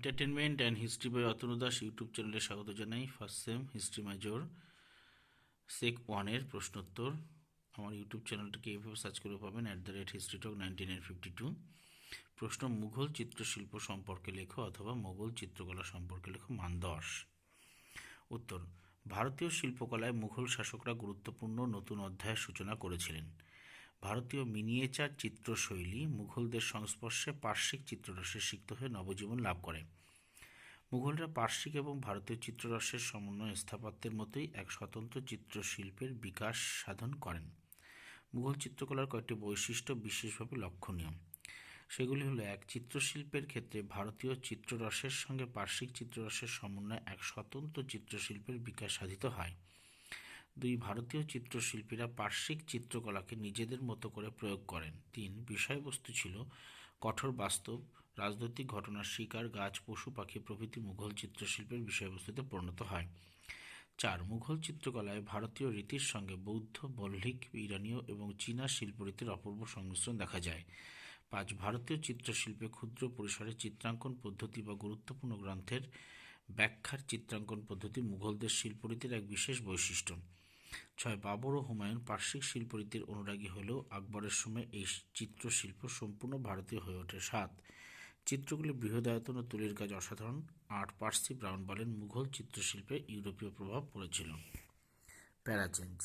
Entertainment and history by Atanu Das YouTube চ্যানেলে স্বাগত জানাই। First sem history major SEC ওয়ানের প্রশ্নোত্তর। আমার ইউটিউব চ্যানেলটাকে এইভাবে সার্চ করে পাবেন at the rate history talk nineteen nine fifty two প্রশ্ন, মুঘল চিত্রশিল্প সম্পর্কে লেখো অথবা মোগল চিত্রকলা সম্পর্কে লেখো মান দশ উত্তর, ভারতীয় শিল্পকলায় মুঘল শাসকরা গুরুত্বপূর্ণ নতুন অধ্যায়ের সূচনা করেছিলেন। ভারতীয় মিনিয়েচার চিত্রশৈলী মুঘলদের সংস্পর্শে পার্শ্বিক চিত্ররসে সিক্ত হয়ে নবজীবন লাভ করে। মুঘলরা পার্শ্বিক এবং ভারতীয় চিত্ররসের সমন্বয় স্থাপত্যের মতোই এক স্বতন্ত্র চিত্রশিল্পের বিকাশ সাধন করেন। মুঘল চিত্রকলার কয়েকটি বৈশিষ্ট্য বিশেষভাবে লক্ষণীয়। সেগুলি হলো, এক, চিত্রশিল্পের ক্ষেত্রে ভারতীয় চিত্ররসের সঙ্গে পার্শ্বিক চিত্ররসের সমন্বয়ে এক স্বতন্ত্র চিত্রশিল্পের বিকাশ সাধিত হয়। দুই ভারতীয় চিত্রশিল্পীরা পার্শ্বিক চিত্রকলাকে নিজেদের মতো করে প্রয়োগ করেন। তিন, বিষয়বস্তু ছিল কঠোর বাস্তব, রাজনৈতিক ঘটনার শিকার, গাছ, পশু, পাখি প্রভৃতি মুঘল চিত্রশিল্পের বিষয়বস্তুতে পরিণত হয়। চার, মুঘল চিত্রকলায় ভারতীয় রীতির সঙ্গে বৌদ্ধ বল্লিক ইরানীয় এবং চীনা শিল্পরীতির অপূর্ব সংমিশ্রণ দেখা যায়। পাঁচ, ভারতীয় চিত্রশিল্পে ক্ষুদ্র পরিসরে চিত্রাঙ্কন পদ্ধতি বা গুরুত্বপূর্ণ গ্রন্থের ব্যাখ্যার চিত্রাঙ্কন পদ্ধতি মুঘলদের শিল্পরীতির এক বিশেষ বৈশিষ্ট্য। ছয় বাবর ও হুমায়ুন পার্শ্বিক শিল্পরীতির অনুরাগী হলেও আকবরের সময় এই চিত্রশিল্প সম্পূর্ণ ভারতীয় হয়ে ওঠে। সাত, চিত্রগুলি বৃহদায়তন ও তুলির কাজ অসাধারণ। আট পার্সি ব্রাউন বলেন মুঘল চিত্রশিল্পে ইউরোপীয় প্রভাব পড়েছিল। প্যারাচেঞ্জ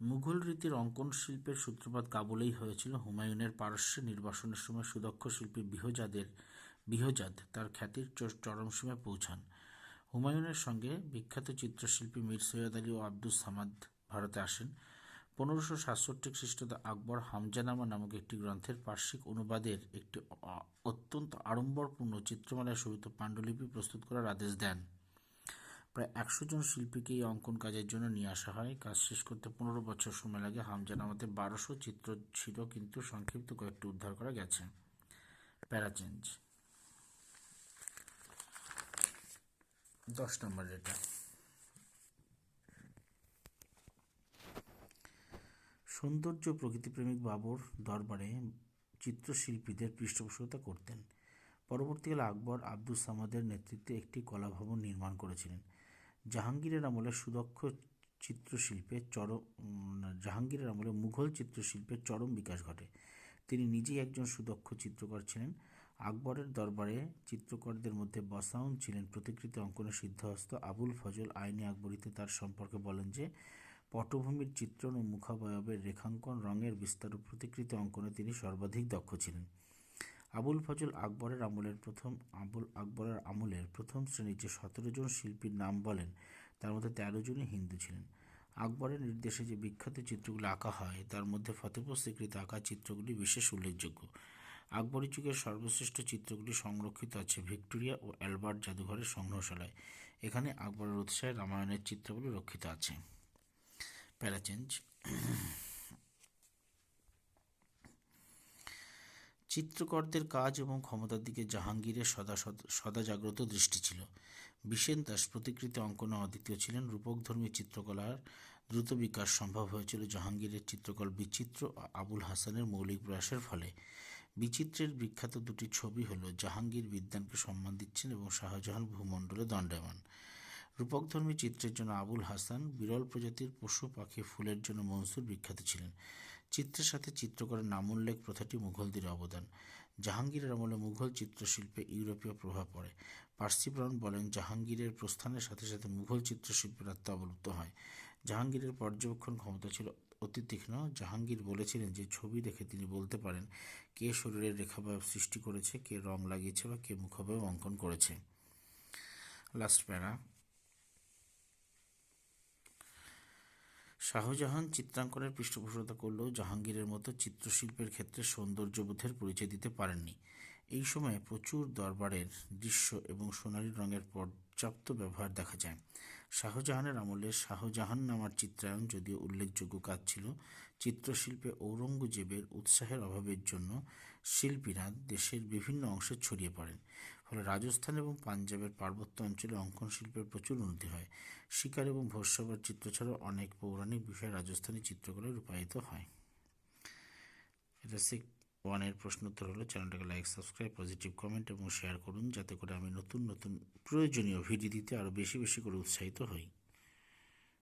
মুঘল রীতির অঙ্কন শিল্পের সূত্রপাত কাবুলেই হয়েছিল। হুমায়ুনের পারস্যে নির্বাসনের সময় সুদক্ষ শিল্পী বিহজাদের বিহজাদ তার খ্যাতির চরম সীমায় পৌঁছান। হুমায়ুনের সঙ্গে বিখ্যাত চিত্রশিল্পী মীর সৈয়দ আলী ও আব্দুস সামাদ ভারতে আসেন। পনেরোশো সাতষট্টি খ্রিস্টাব্দে আকবর হামজানামা নামক একটি গ্রন্থের পার্শ্বিক অনুবাদের একটি অত্যন্ত আড়ম্বরপূর্ণ চিত্রমালায় শোভিত পাণ্ডুলিপি প্রস্তুত করার আদেশ দেন। প্রায় একশো জন শিল্পীকে এই অঙ্কন কাজের জন্য নিয়ে আসা হয়। কাজ শেষ করতে পনেরো বছর সময় লাগে। হামজানামাতে বারোশো চিত্র ছিল, কিন্তু সংক্ষিপ্ত কয়েকটি উদ্ধার করা গেছে। প্যারাচেঞ্জ দশ নম্বর এটা সৌন্দর্য প্রকৃতিপ্রেমিক বাবর দরবারে চিত্রশিল্পীদের পৃষ্ঠপোষকতা করতেন। পরবর্তীকালে আকবর আব্দুল সামাদের নেতৃত্বে একটি কলাভবন নির্মাণ করেছিলেন। জাহাঙ্গীরের আমলে সুদক্ষ চিত্রশিল্পে চরম জাহাঙ্গীরের আমলে মুঘল চিত্রশিল্পের চরম বিকাশ ঘটে। তিনি নিজেই একজন সুদক্ষ চিত্রকর ছিলেন। আকবরের দরবারে চিত্রকরদের মধ্যে বসাউন ছিলেন প্রতিকৃতি অঙ্কনে সিদ্ধহস্ত আবুল ফজল আইনি আকবরীতে তার সম্পর্কে বলেন যে, পটভূমির চিত্রণ ও মুখাবয়বের রেখাঙ্কন রঙের বিস্তার ও প্রতিকৃতি অঙ্কনে তিনি সর্বাধিক দক্ষ ছিলেন। আবুল ফজল আকবরের আমলের প্রথম, আবুল আকবরের আমলের প্রথম শ্রেণির যে সতেরো জন শিল্পীর নাম বলেন, তার মধ্যে তেরো জনই হিন্দু ছিলেন। আকবরের নির্দেশে যে বিখ্যাত চিত্রগুলি আঁকা হয়, তার মধ্যে ফতেপুর স্বীকৃত আঁকা চিত্রগুলি বিশেষ উল্লেখযোগ্য। আকবরী যুগের সর্বশ্রেষ্ঠ চিত্রগুলি সংরক্ষিত আছে ভিক্টোরিয়া ও অ্যালবার্ট জাদুঘরের সংগ্রহশালায়। এখানে আকবরের উৎসাহে রামায়ণের চিত্রগুলি রক্ষিত আছে। প্যারাচেঞ্জ চিত্রকরদের কাজ এবং ক্ষমতার দিকে জাহাঙ্গীরের সদা সদা জাগ্রত দৃষ্টি ছিল। বিশেন দাস প্রতিকৃতি অঙ্কনে অদ্বিতীয় ছিলেন। রূপকধর্মী চিত্রকলার দ্রুত বিকাশ সম্ভব হয়েছিল জাহাঙ্গীরের চিত্রকল বিচিত্র আবুল হাসানের মৌলিক প্রয়াসের ফলে। বিচিত্রের বিখ্যাত দুটি ছবি হল জাহাঙ্গীর বিদ্যানকে সম্মান দিচ্ছেন এবং শাহজাহান ভূমণ্ডলে দণ্ডায়মান। রূপকধর্মী চিত্রের জন্য আবুল হাসান, বিরল প্রজাতির পশু, পাখি, ফুলের জন্য মনসুর বিখ্যাত ছিলেন। চিত্রের সাথে চিত্রকরের নামোল্লেখ প্রথাটি মুঘলদের অবদান। জাহাঙ্গীরের আমলে মুঘল চিত্রশিল্পে ইউরোপীয় প্রভাব পড়ে। পার্সি বলেন, জাহাঙ্গীরের প্রস্থানের সাথে সাথে মুঘল চিত্রশিল্পের আত্মা অবলুপ্ত হয়। জাহাঙ্গীরের পর্যবেক্ষণ ক্ষমতা ছিল অতি তীক্ষ্ণ। জাহাঙ্গীর বলেছিলেন যে, ছবি দেখে তিনি বলতে পারেন, কে শরীরের রেখাবয়ব সৃষ্টি করেছে, কে রং লাগিয়েছে বা কে মুখাবয়ব অঙ্কন করেছে। লাস্ট প্যারা। শাহজাহান চিত্রাঙ্কনের পৃষ্ঠপোষকতা করলেও জাহাঙ্গীরের মতো চিত্রশিল্পের ক্ষেত্রে সৌন্দর্যবোধের পরিচয় দিতে পারেননি। এই সময়ে প্রচুর দরবারের দৃশ্য এবং সোনালী রঙের পর্যাপ্ত ব্যবহার দেখা যায়। শাহজাহানের আমলে শাহজাহান নামার চিত্রায়ন যদিও উল্লেখযোগ্য কাজ ছিল, চিত্রশিল্পে ঔরঙ্গজেবের উৎসাহের অভাবের জন্য শিল্পীরা দেশের বিভিন্ন অংশে ছড়িয়ে পড়েন। ফলে রাজস্থান এবং পাঞ্জাবের পার্বত্য অঞ্চলে অঙ্কন শিল্পের প্রচুর উন্নতি হয়। শিকার এবং ভস্যবার চিত্র ছাড়াও অনেক পৌরাণিক বিষয় রাজস্থানী চিত্রকলায় রূপায়িত হয়। এটা ওয়ানের প্রশ্নোত্তর হলো চ্যানেলটাকে লাইক সাবস্ক্রাইব পজিটিভ কমেন্ট এবং শেয়ার করুন, যাতে করে আমি নতুন নতুন প্রয়োজনীয় ভিডিও দিতে আরও বেশি বেশি করে উৎসাহিত হই।